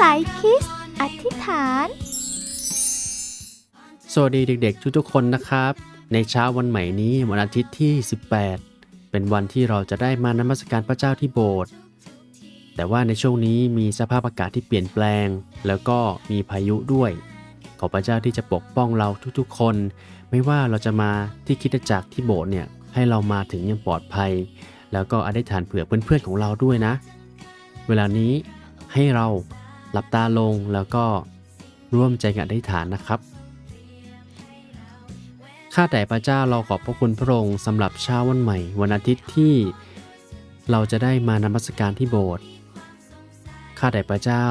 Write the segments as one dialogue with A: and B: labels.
A: สายคิส อธิษฐาน
B: สวัสดีเด็กๆ ทุกๆคนนะครับ ในเช้าวันใหม่นี้วันอาทิตย์ที่ 18 เป็นวันที่เราจะได้มานมัสการพระเจ้าที่โบสถ์แต่ว่าในช่วงนี้มีสภาพอากาศที่เปลี่ยนแปลง แล้วก็มีพายุด้วย ขอพระเจ้าที่จะปกป้องเราทุกๆคน ไม่ว่าเราจะมาที่คิดจักรที่โบสถ์เนี่ยให้เรามาถึงย่างปลอดภัย แล้วก็อธิษฐานเผื่อเพื่อนๆของเราด้วยนะ เวลานี้ให้เรา หลับตาลงแล้วก็ร่วมใจกันอธิษฐานนะครับ ข้าแต่พระเจ้าเราขอบพระคุณพระองค์สำหรับเช้าวันใหม่ วันอาทิตย์ที่เราจะได้มานมัสการที่โบสถ์ ข้าแต่พระเจ้า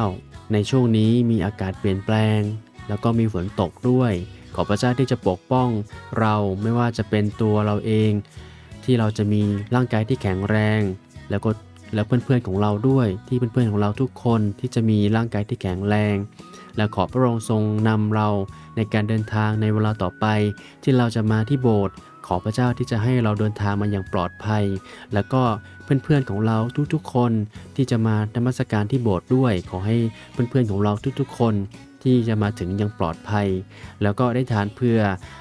B: ในช่วงนี้มีอากาศเปลี่ยนแปลง แล้วก็มีฝนตกด้วย ขอพระเจ้าที่จะปกป้องเราไม่ว่าจะเป็นตัวเราเอง ที่เราจะมีร่างกายที่แข็งแรง แล้วก็ แล้วเพื่อนๆของเราด้วยที่เพื่อนๆของเราทุกคนที่จะมีร่างกายที่แข็งแรง และขอพระองค์ทรงนำเราในการเดินทางในเวลาต่อไป ที่เราจะมาที่โบสถ์ขอพระเจ้าที่จะให้เราเดินทางมาอย่างปลอดภัย แล้วก็เพื่อนๆของเราทุกๆคนที่จะมานมัสการที่โบสถ์ด้วย ขอให้เพื่อนๆของเราทุกๆคน ที่จะมาถึงย่างปลอดภัย แล้วก็ได้ทานเพื่อ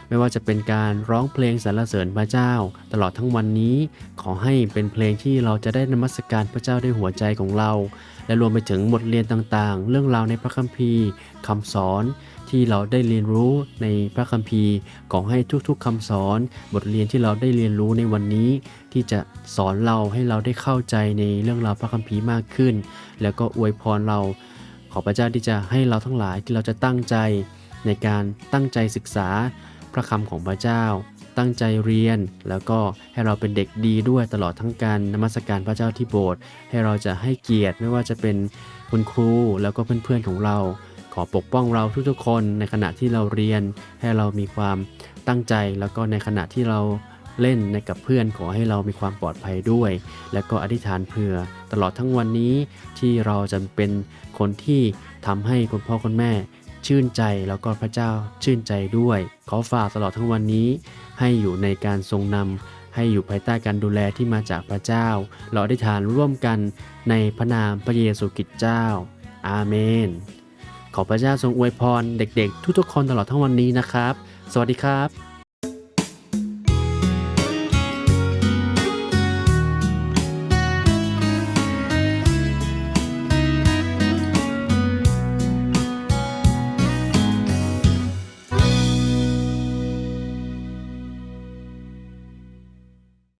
B: ไม่ว่าจะเป็นการร้องเพลงสรรเสริญพระเจ้า ตลอดทั้งวันนี้ ขอให้เป็นเพลงที่เราจะได้นมัสการพระเจ้าด้วยหัวใจของเรา และรวมไปถึงบทเรียนต่างๆ เรื่องราวในพระคัมภีร์คำสอนที่เราได้เรียนรู้ในพระคัมภีร์ ขอให้ทุกๆคำสอน บทเรียนที่เราได้เรียนรู้ในวันนี้ ที่จะสอนเราให้เราได้เข้าใจในเรื่องราวพระคัมภีร์มากขึ้น แล้วก็อวยพรเรา ขอพระเจ้าที่จะให้เราทั้งหลายที่เราจะตั้งใจในการตั้งใจศึกษาพระคำของพระเจ้า ตั้งใจเรียน แล้วก็ให้เราเป็นเด็กดีด้วยตลอดทั้งการนมัสการพระเจ้าที่โบสถ์ให้เราจะให้เกียรติไม่ว่าจะเป็นคุณครูแล้วก็เพื่อนๆของเรา ขอปกป้องเราทุกๆคนในขณะที่เราเรียน ให้เรามีความตั้งใจแล้วก็ในขณะที่เรา เล่นในกับเพื่อนขอให้เรามีความปลอดภัยด้วย และก็อธิษฐานเผื่อตลอดทั้งวันนี้ที่เราจะเป็นคนที่ทำให้คุณพ่อคุณแม่ ชื่นใจแล้วก็พระเจ้าชื่นใจด้วย ขอฝากตลอดทั้งวันนี้ ให้อยู่ในการทรงนำให้อยู่ภายใต้การดูแลที่มาจากพระเจ้า เราอธิษฐานร่วมกันในพระนามพระเยซูคริสต์เจ้า อาเมน ขอพระเจ้าทรงอวยพรเด็กๆ ทุกๆคนตลอดทั้งวันนี้นะครับ สวัสดีครับ